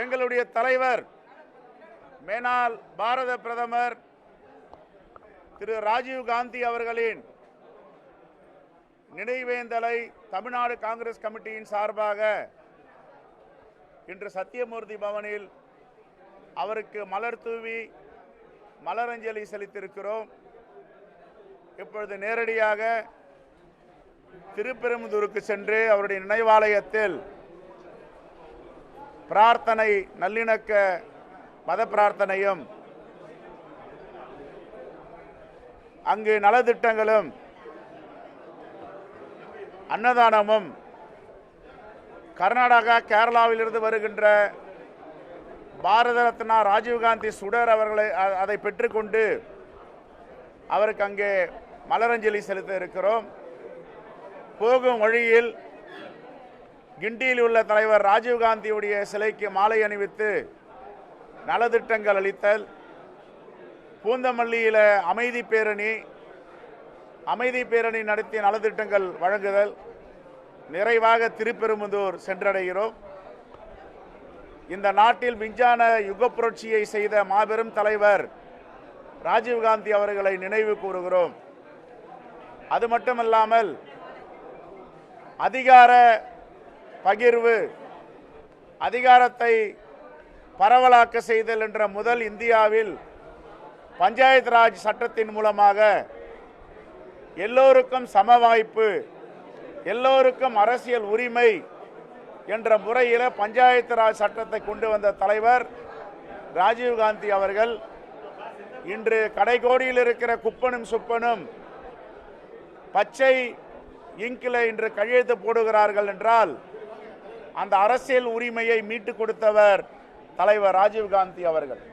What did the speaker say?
எங்களுடைய தலைவர் மேனால் பாரத பிரதமர் திரு ராஜீவ் காந்தி அவர்களின் நினைவேந்தலை தமிழ்நாடு காங்கிரஸ் கமிட்டியின் சார்பாக இன்று சத்தியமூர்த்தி பவனில் அவருக்கு மலர் தூவி மலரஞ்சலி செலுத்தியிருக்கிறோம். இப்பொழுது நேரடியாக திருப்பெரும்புதூருக்கு சென்று அவருடைய நினைவாலயத்தில் பிரார்த்தனை நல்லிணக்க மத பிரார்த்தனையும் அங்கு நலத்திட்டங்களும் அன்னதானமும் கர்நாடகா கேரளாவிலிருந்து வருகின்ற பாரத ரத்னா ராஜீவ்காந்தி சுடர் அவர்களை அதை பெற்றுக்கொண்டு அவருக்கு அங்கே மலரஞ்சலி செலுத்த இருக்கிறோம். போகும் வழியில் கிண்டியில் உள்ள தலைவர் ராஜீவ்காந்தியுடைய சிலைக்கு மாலை அணிவித்து நலத்திட்டங்கள் அளித்தல் பூந்தமல்லியில் அமைதி பேரணி அமைதி பேரணி நடத்தி நலத்திட்டங்கள் வழங்குதல் நிறைவாக திருப்பெரும்புதூர் சென்றடைகிறோம். இந்த நாட்டில் விஞ்ஞான யுக புரட்சியை செய்த மாபெரும் தலைவர் ராஜீவ்காந்தி அவர்களை நினைவு கூறுகிறோம். அது மட்டுமல்லாமல் அதிகார பகிர்வு. அதிகாரத்தை பரவலாக்க செய்தல் என்ற முதல் இந்தியாவில் பஞ்சாயத் ராஜ் சட்டத்தின் மூலமாக எல்லோருக்கும் சம வாய்ப்பு எல்லோருக்கும் அரசியல் உரிமை என்ற முறையில் பஞ்சாயத்து ராஜ் சட்டத்தை கொண்டு வந்த தலைவர் ராஜீவ்காந்தி அவர்கள் இன்று கடைகோடியில் இருக்கிற குப்பனும் சுப்பனும் பச்சை இங்கில் இன்று கையெழுத்து போடுகிறார்கள் என்றால் அந்த அரசியல் உரிமையை மீட்டுக் கொடுத்தவர் தலைவர் ராஜீவ்காந்தி அவர்கள்.